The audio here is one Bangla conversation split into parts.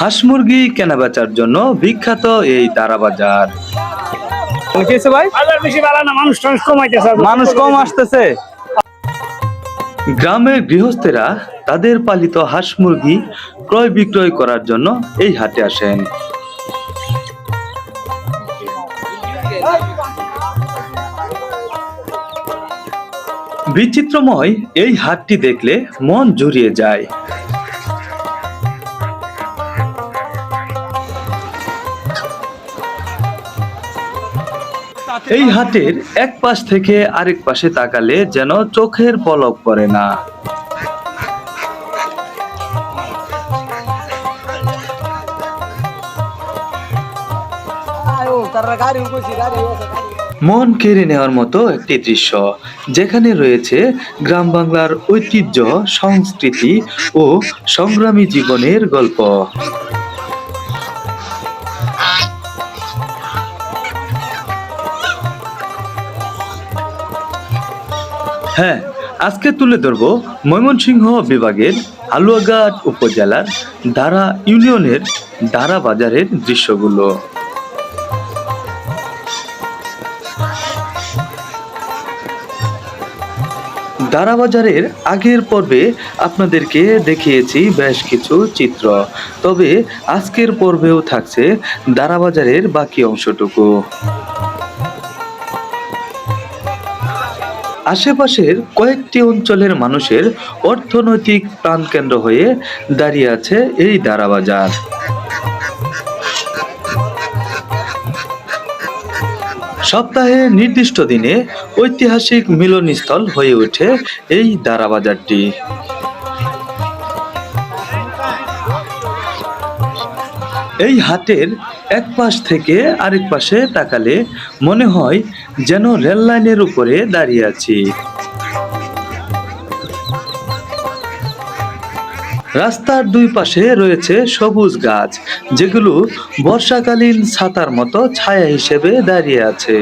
হাঁস মুরগি কেনাবেচার জন্য বিখ্যাত এই তারা বাজার। ভাই? বাজার বেশি ভালো না মানুষ মানুষ কম আসতেছে। গ্রামের গৃহস্থেরা তাদের পালিত হাঁস মুরগি ক্রয় বিক্রয় করার জন্য এই হাটে আসেন। বিচিত্রময় এই হাটটি দেখলে মন জুড়িয়ে যায়। এই হাটের এক পাশ থেকে আরেক পাশে তাকালে যেন চোখের পলক পড়ে না। মন কেড়ে নেওয়ার মতো একটি দৃশ্য, যেখানে রয়েছে গ্রাম বাংলার ঐতিহ্য, সংস্কৃতি ও সংগ্রামী জীবনের গল্প। হ্যাঁ আজকে তুলে ধরব ময়মনসিংহ বিভাগের আলুয়াঘাট উপজেলার দারা ইউনিয়নের দারা বাজারের দৃশ্যগুলো। দারা বাজারের আগের পর্বে আপনাদেরকে দেখিয়েছি বেশ কিছু চিত্র, তবে আজকের পর্বেও থাকছে দারা বাজারের বাকি অংশটুকু। আশেপাশের কয়েকটি অঞ্চলের মানুষের অর্থনৈতিক প্রাণকেন্দ্র হয়ে দাঁড়িয়ে আছে এই দারা বাজার সপ্তাহে নির্দিষ্ট দিনে ঐতিহাসিক মিলনস্থল হয়ে ওঠে এই দারা এই হাটের এক পাশ থেকে আরেক পাশে তাকালে মনে হয় যেন রেল লাইনের উপরে দাঁড়িয়ে আছি। রাস্তার দুই পাশে রয়েছে সবুজ গাছ, যেগুলো বর্ষাকালীন ছাতার মতো ছায়া হিসেবে দাঁড়িয়ে আছে।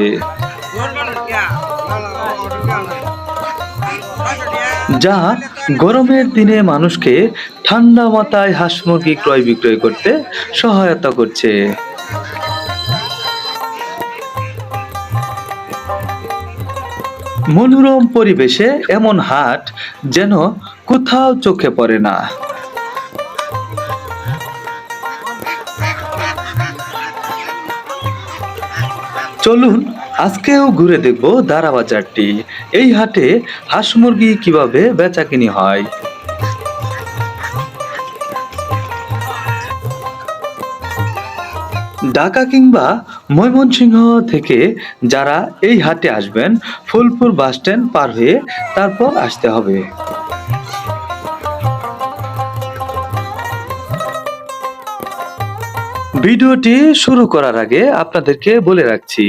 যা গরমের দিনে মানুষকে ঠান্ডা মাথায় হাঁস মুরগি ক্রয় বিক্রয় করতে সহায়তা করছে। মনোরম পরিবেশে এমন হাট যেন কোথাও চোখে পড়ে না। চলুন আজকেও ঘুরে দেখব দারা বাজারটি এই হাটে হাঁস মুরগি কীভাবে বেচাকিনি হয়? ঢাকা কিংবা ময়মনসিংহ থেকে যারা এই হাটে আসবেন, ফুলপুর বাস স্ট্যান্ড পার হয়ে তারপর আসতে হবে। ভিডিওটি শুরু করার আগে আপনাদেরকে বলে রাখছি,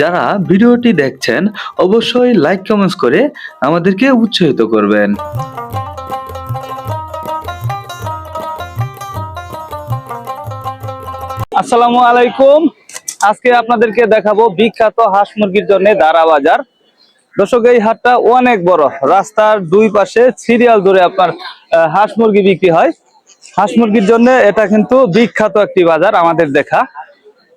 যারা ভিডিওটি দেখছেন, অবশ্যই লাইক কমেন্টস করে আমাদেরকে উৎসাহিত করবেন। আসসালামু আলাইকুম। আজকে আপনাদেরকে দেখাবো বিখ্যাত হাঁস মুরগির জন্য দারা বাজার। দর্শক, এই হাটটা অনেক বড়। রাস্তার দুই পাশে সিরিয়াল ধরে আপনার হাঁস মুরগি বিক্রি হয়। হাঁস মুরগির জন্য এটা কিন্তু বিখ্যাত একটি বাজার আমাদের দেখা।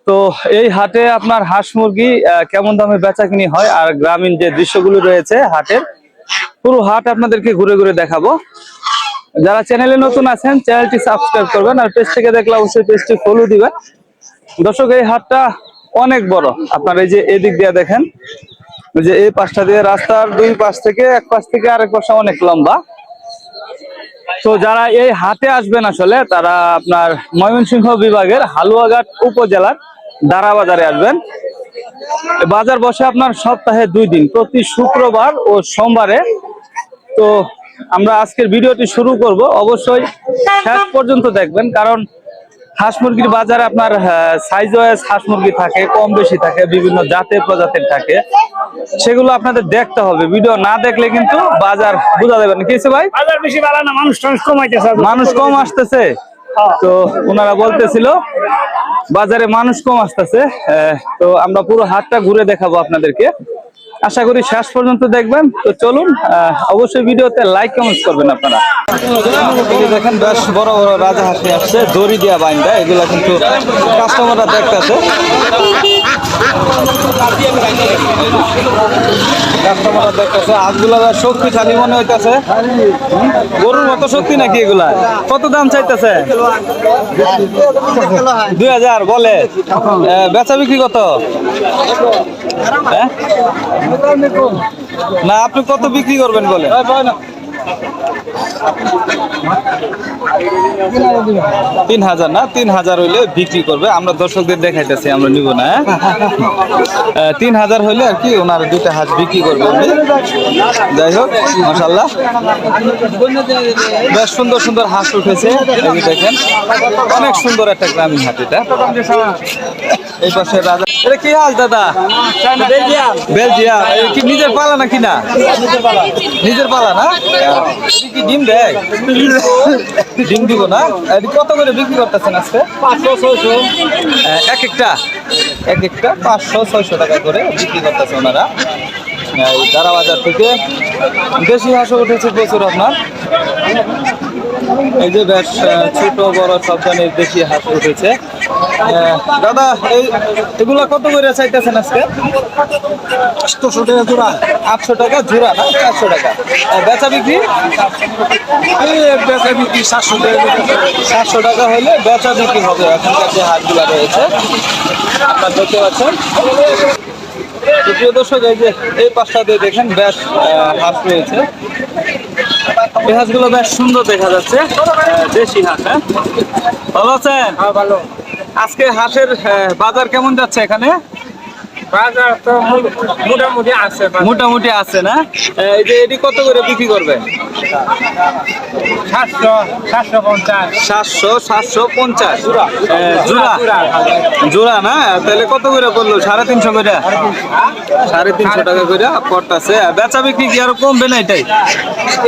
তো এই হাটে আপনার হাঁস মুরগি কেমন দামে বেচা কিনি হয় আর গ্রামীণ যে দৃশ্যগুলো রয়েছে হাটের, পুরো হাট আপনাদেরকে ঘুরে ঘুরে দেখাবো। যারা চ্যানেলে নতুন আছেন চ্যানেলটি সাবস্ক্রাইব করবেন আর পেজ থেকে দেখলে অবশ্যই পেজটি ফলো দিবেন। দর্শক, এই হাটটা অনেক বড়। আপনার এই যে এদিক দিয়ে দেখেন যে এই পাশটা দিয়ে রাস্তার দুই পাশ থেকে, এক পাশ থেকে আরেক পাশটা অনেক লম্বা। তো যারা এই হাতে আসবেন আসলে, তারা আপনার ময়মনসিংহ বিভাগের হালুয়াঘাট উপজেলার দারা বাজারে আসবেন। বাজার বসে আপনার সপ্তাহে দুই দিন, প্রতি শুক্রবার ও সোমবারে। তো আমরা আজকের ভিডিওটি শুরু করব। অবশ্যই শেষ পর্যন্ত দেখবেন, কারণ হাঁস মুরগির বাজারে আপনার সাইজ ওয়াইজ হাঁস মুরগি থাকে কম বেশি থাকে বিভিন্ন জাতের প্রজাতির থাকে। সেগুলো আপনাদের দেখতে হবে। ভিডিও না দেখলে কিন্তু বাজার বোঝা যাবে না। কি ভাই? বাজার বেশি ভালো না মানুষ কমাইতেছে মানুষ কম আসতেছে? তো ওনারা বলতেছিল বাজারে মানুষ কম আসতেছে। তো আমরা পুরো হাটটা ঘুরে দেখাবো আপনাদেরকে। আশা করি শেষ পর্যন্ত দেখবেন। তো চলুন আহ, অবশ্যই ভিডিওতে লাইক কমেন্ট করবেন আপনারা। দেখেন বেশ বড় বড় রাজা হাসি আসছে দড়ি দিয়া বাইন্দা এগুলা কিন্তু কাস্টমাররা দেখতেছে। গরুর মতো শক্তি নাকি এগুলা? কত দাম চাইতেছে? দুই হাজার, বলে। বেচা বিক্রি কত? হ্যাঁ? না, আপনি কত বিক্রি করবেন বলে তিন হাজার না? তিন হাজার হইলে বিক্রি করবে। আমরা দর্শকদের দেখাইতেছি আমরা নিব না হ্যাঁ? তিন হাজার হইলে আর কি ওনার দুটা হাঁস বিক্রি করবে উনি। যাই হোক মাসাল্লাহ বেশ সুন্দর সুন্দর হাঁস উঠেছে দেখেন। অনেক সুন্দর একটা গ্রামীণ হাট এটা। এই পাশে রাজা এটা কি হাঁস দাদা? বেলজিয়াম। এটা কি নিজের পালা নাকি না? নিজের পালা। না? এটা কি ডিম দেয়? ডিম দিব না? কত করে বিক্রি করতেছেন আজকে? আহ, এক একটা? এক একটা পাঁচশো ছয়শো টাকা করে বিক্রি করতেছে ওনারা। বাজার থেকে দেশি হাঁসও উঠেছে প্রচুর আপনার। এই যে বেশ ছোট বড় সব ধরনের দেশি হাঁস উঠেছে। দাদা এই এগুলা কত করে চাইতেছেন আজকে? আটশো টাকা জোড়া। আটশো টাকা জোড়া না? চারশো টাকা। আর বেচা বিক্রি? বেচা বিক্রি সাতশো টাকা সাতশো টাকা হলে বেচা বিক্রি হবে। এখনকার যে হাটগুলা রয়েছে আপনার দেখতে পাচ্ছেন। প্রিয় দর্শক এই যে এই পাশটাতে দেখেন বেশ হাঁস রয়েছে। এই হাঁসগুলো বেশ সুন্দর দেখা যাচ্ছে। দেশি হাঁস হ্যাঁ? ভালো আছেন? ভালো। আজকে হাঁসের বাজার কেমন যাচ্ছে এখানে? বাজার তো মোটামুটি আছে মোটামুটি আছে না? এই যে এটি কত করে বিক্রি করবে? সাতশো সাতশো পঞ্চাশ। সাতশো সাতশো পঞ্চাশ। জোড়া। জোড়া। না? তাহলে কত করে বলল সাড়ে তিনশো করে? সাড়ে তিনশো। টাকা করে পড়তাছে আর বেচা বিক্রি কি আরও কমবে না এটাই?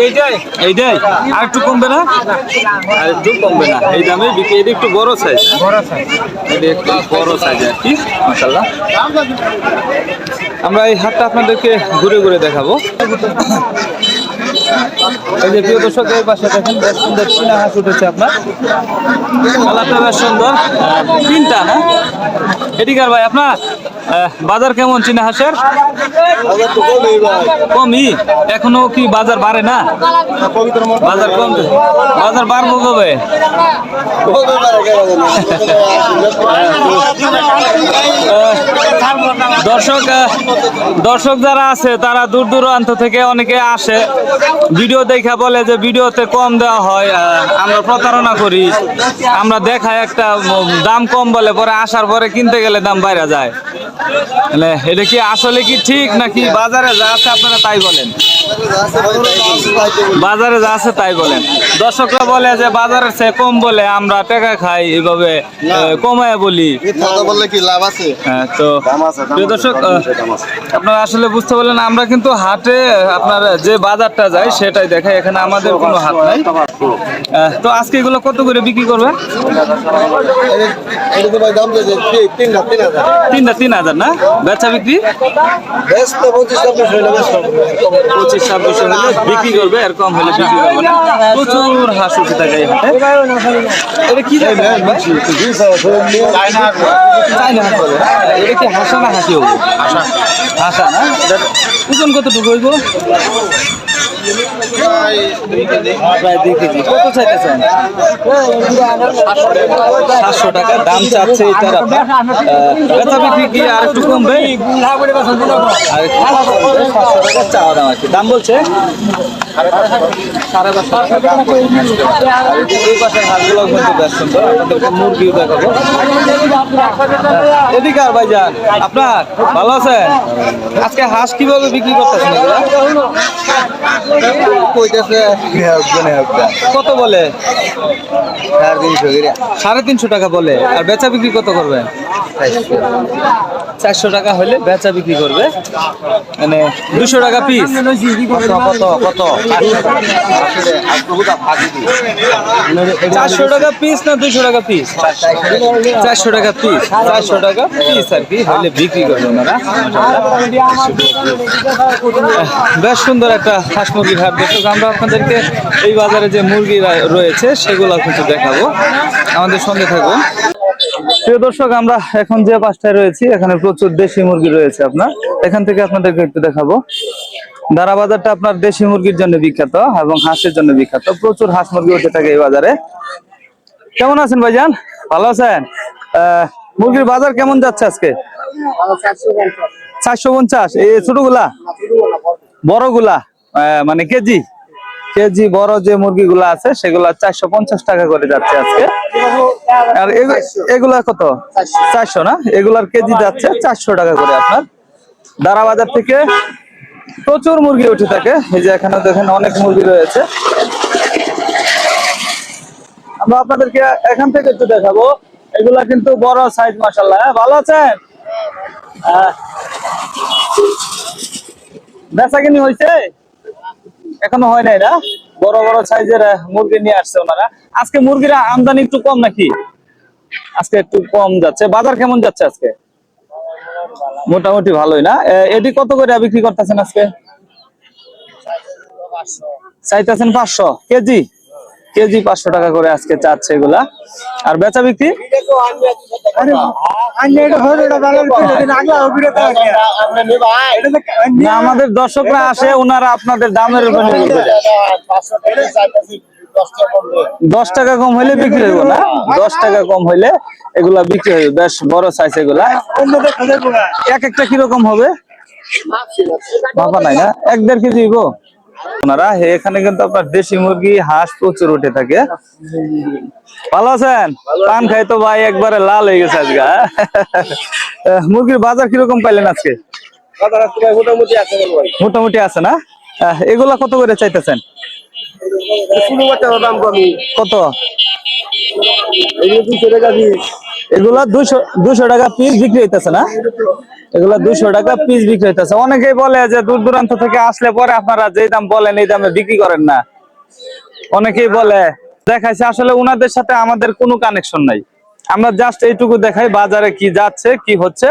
এইটাই। এইটাই? আর একটু কমবে না? আর একটু কমবে না। এই দামে বিক্রি একটু বড় সাইজ বড় সাইজ একটু বড় সাইজ আর কি মাসাল্লাহ আমরা এই হাতটা আপনাদেরকে ঘুরে ঘুরে দেখাবো। এই যে প্রিয় দর্শক এর পাশে দেখেন, বেশ সুন্দর চীনা হাঁস উঠেছে আপনার। কালারটা বেশ সুন্দর। তিনটা তিনটা না এদিকার ভাই, আপনার? বাজার কেমন চীনা হাঁসের? কমই? এখনও কি বাজার বাড়ে না? বাজার কম বাজার বাড়বো কবে? দর্শক দর্শক যারা আছে, তারা দূর দূরান্ত থেকে অনেকে আসে। ভিডিও দেখা বলে যে ভিডিওতে কম দেওয়া হয় আমরা প্রতারণা করি। আমরা দেখাই একটা দাম কম বলে, পরে আসার পরে কিনতে গেলে দাম বাইরে যায়। এটা কি আসলে কি ঠিক নাকি বাজারে যা আছে আপনারা তাই বলেন? বাজারে যা আছে তাই বলেন। দর্শকরা বলে যে বাজারের চেয়ে কম বলে আমরা টাকা খাই এভাবে কমায় বলি। বললে কি লাভ আছে? হ্যাঁ, তো দর্শক আপনারা আসলে বুঝতে পারলেন আমরা কিন্তু হাটে আপনার যে বাজারটা যায় সেটাই দেখাই এখানে আমাদের কোনো হাট নাই। তো আজকে এগুলো কত করে বিক্রি করবেন? তিনটা তিন হাজার না? বেচা বিক্রি? পঁচিশ পঁচিশ ছাব্বিশ হলে বিক্রি করবে আর কম হলে বিক্রি করবে না। প্রচুর হাঁস উঠে থাকে এই হাটে। এটা কি হাঁস? এটা কি হাসা না হাসি হবে হাসা। না? ওজন কতটুকু হইব প্রায় দুই কেজি টাকা দাম চাচ্ছে কি আর একটু কমবে? কি। দাম বলছে? সাড়ে পাঁচশো টাকা আর এই পাশের হাঁসগুলো কিন্তু বেশ সুন্দর আপনাদেরকে মুরগিও দেখাবো। এদিকে আর ভাইজান আপনার ভালো আছেন? আজকে হাঁস কীভাবে বিক্রি করতেছেন কইতেছে কত বলে? সাড়ে তিনশো সাড়ে তিনশো টাকা বলে। আর বেচা বিক্রি কত করবেন? চারশো টাকা হলে বেচা বিক্রি করবে। মানে দুশো টাকা পিস কত কত? চারশো টাকা পিস না দুশো টাকা পিস চারশো টাকা পিস চারশো টাকা পিস আর কি হলে বিক্রি করবে ওনারা। বেশ সুন্দর একটা হাঁস মুরগির হাট দর্শক, আমরা আপনাদেরকে এই বাজারে যে মুরগি রয়েছে, সেগুলো কিন্তু দেখাবো। আমাদের সঙ্গে থাকুন। প্রিয় দর্শক, আমরা এখন যে পাঁচটায় রয়েছি, এখানে প্রচুর দেশি মুরগি রয়েছে আপনার। এখান থেকে আপনাদেরকে একটু দেখাবো। দারা বাজারটা আপনার দেশি মুরগির জন্য বিখ্যাত এবং হাঁসের জন্য বিখ্যাত। প্রচুর হাঁস মুরগি উঠে থাকে এই বাজারে। কেমন আছেন ভাইজান? ভালো আছেন? মুরগির বাজার কেমন যাচ্ছে আজকে? চারশো পঞ্চাশ। এই ছোটগুলা? বড়গুলা? মানে কেজি? কেজি বড় যে মুরগিগুলা আছে সেগুলা চারশো পঞ্চাশ টাকা করে যাচ্ছে আজকে। আর এগু- এগুলা কত? চারশো না? এগুলার কেজি যাচ্ছে চারশো টাকা করে আপনার। দারা বাজার থেকে প্রচুর মুরগি উঠে থাকে। এই যে এখানে দেখেন অনেক মুরগি রয়েছে। আমরা আপনাদেরকে এখান থেকে একটু দেখাবো। এগুলা কিন্তু বড় সাইজ মাসাল্লাহ হ্যাঁ ভালো আছেন? আহ, বেচা কিনি হয়েছে এখনও হয় নাই না? বড় বড় সাইজের মুরগি নিয়ে আসছে ওনারা। আজকে মুরগিরা আমদানি একটু কম নাকি? আজকে একটু কম যাচ্ছে। বাজার কেমন যাচ্ছে আজকে? মোটামুটি ভালোই না? এটি কত করে বিক্রি করতেছেন আজকে? চাইতেছেন পাঁচশো। কেজি? কেজি পাঁচশো টাকা করে আজকে চাচ্ছে এগুলা। আর বেচা বিক্রি? আমাদের দর্শকরা আসে ওনারা আপনাদের দামের উপর দশ টাকা কম হইলে বিক্রি হইব না? দশ টাকা কম হইলে এগুলা বিক্রি হইবে। বেশ বড় সাইজ এগুলা। এক একটা কীরকম হবে? বাবা নাই না? এক দেড় কেজি হইব? ওনারা এখানে কিন্তু আপনার দেশি মুরগি হাঁস প্রচুর উঠে থাকে। ভালো আছেন? পান খাই তো ভাই একবারে লাল হয়ে গেছে আজকে হ্যাঁ? মুরগির বাজার কীরকম পাইলেন আজকে? মোটামুটি আছে ভাই। মোটামুটি আছে না? এগুলা কত করে চাইতেছেন? শুরু করতে দাম কমি। কত? এই দুশো টাকা পিস এগুলা দুশো দুশো টাকা পিস বিক্রি হইতেছে না? এগুলা দুশো টাকা পিস বিক্রি হইতেছে। অনেকেই বলে যে দূর দূরান্ত থেকে আসলে পরে আপনারা যে দাম বলেন এই দামে বিক্রি করেন না। অনেকেই বলে দেখাইছে আসলে উনাদের সাথে আমাদের কোনো কানেকশন নাই। আমরা জাস্ট এইটুকু দেখাই বাজারে কি যাচ্ছে কি হচ্ছে।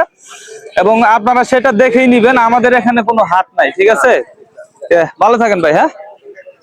এবং আপনারা সেটা দেখেই নিবেন আমাদের এখানে কোনো হাত নাই ঠিক আছে? ভালো থাকেন ভাই হ্যাঁ?